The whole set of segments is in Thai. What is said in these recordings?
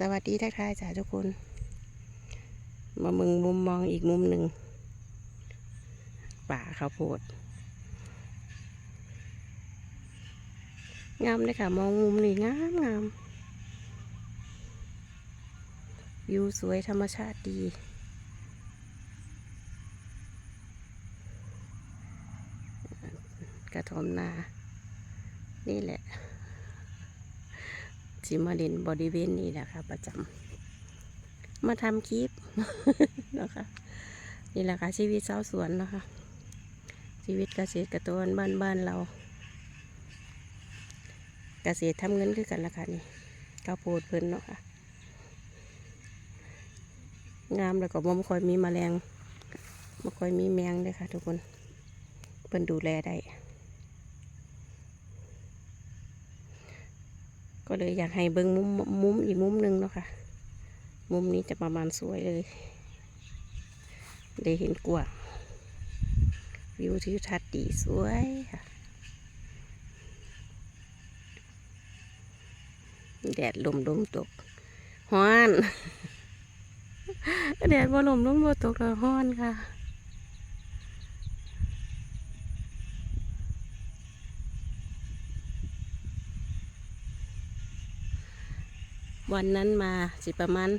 สวัสดีทักทายจ้าทุกคน มามึงมุมมองอีกมุมหนึ่ง ป่าข้าวโพด งามเลยค่ะ มองมุมนี่งามงามวิวสวยธรรมชาติดีกระทอมนา นี่แหละ สิมาเด่นบริเวณนี้แหละค่ะ ประจำมาทำคลิปนะคะนี่แหละค่ะชีวิตชาวสวนนะคะ ชีวิตเกษตรกระตนบ้านบ้านเรา เกษตรทำเงินคือกันละค่ะนี่ข้าวโพดเพิ่นเนาะค่ะงามแล้วก็บ่ค่อยมีแมลงบ่ค่อยมีแมงเลยค่ะ ทุกคนเพิ่นดูแลได้ ก็เลยอยากให้เบิ้งมุมมุมอีกมุมหนึ่งเนาะค่ะ มุมนี้จะประมาณสวยเลย ได้เห็นกว้างวิวทิวทัศน์ดีสวยค่ะแดดลมลมตกฮ้อน แดดบ่ลมลมบ่ตกแล้วฮ้อนค่ะ วันนั้นมาสิประมาณ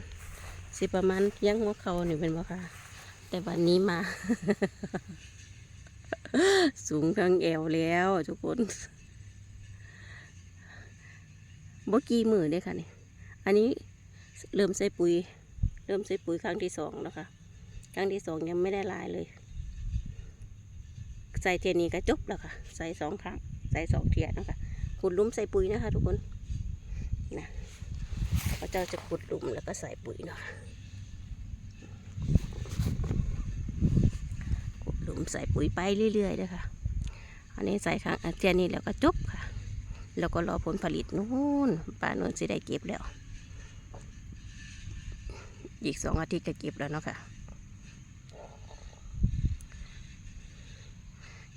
สิประมาณเที่ยังหัวเขานี่เป็นบ่ค่ะ แต่วันนี้มา สูงทั้งแอวแล้วทุกคนบ่กี่มือเด้ค่ะนี่อันนี้เริ่มใส่ปุ๋ย เริ่มใส่ปุ๋ยครั้งที่สองแล้วค่ะ ครั้งที่สองยังไม่ได้ลายเลย ใส่เทียนี้ก็จบแล้วค่ะ ใส่สองครั้ง ใส่สองเทียนะคะขุดลุมใส่ปุ๋ยนะคะ ทุกคนนะ พระเจ้าจะขุดหลุมแล้วก็ใส่ปุ๋ยเนาะขุดหลุมใส่ปุ๋ยไปเรื่อยๆเลยค่ะอันนี้ใส่ครั้งเทียนี้แล้วก็จบค่ะ แล้วก็รอผลผลิตนู่นป่าโนนสิได้เก็บแล้ว อีกสองอาทิตย์ก็เก็บแล้วเนาะค่ะ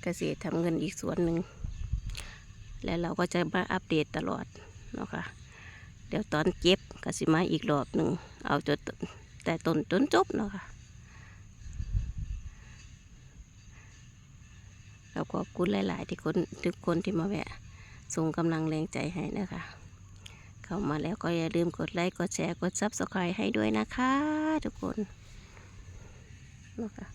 เกษตรทำเงินอีกส่วนหนึ่ง แล้วเราก็จะมาอัปเดตตลอดเนาะค่ะ เดี๋ยวตอนเก็บก็สิมาอีกรอบหนึ่งเอาจนแต่ต้นจนจบเนาะค่ะเราขอบคุณหลาย ๆ ที่คนทุกคนที่มาแวะส่งกำลังแรงใจให้นะคะ เข้ามาแล้วก็อย่าลืมกดไลค์กดแชร์กดซับสไครต์ให้ด้วยนะคะ ทุกคนนะคะ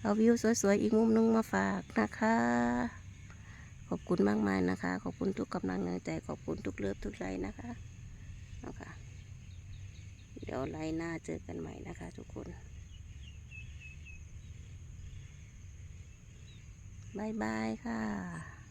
เอาวิวสวย ๆ อีกมุมนึงมาฝากนะคะ อบคุณมากมายนะคะ ขอบคุณทุกกำลังใจขอบคุณทุกเลิฟทุกไลน์นะคะนะคะเดี๋ยวไลน์หน้าเจอกันใหม่นะคะ ทุกคนบายบายค่ะ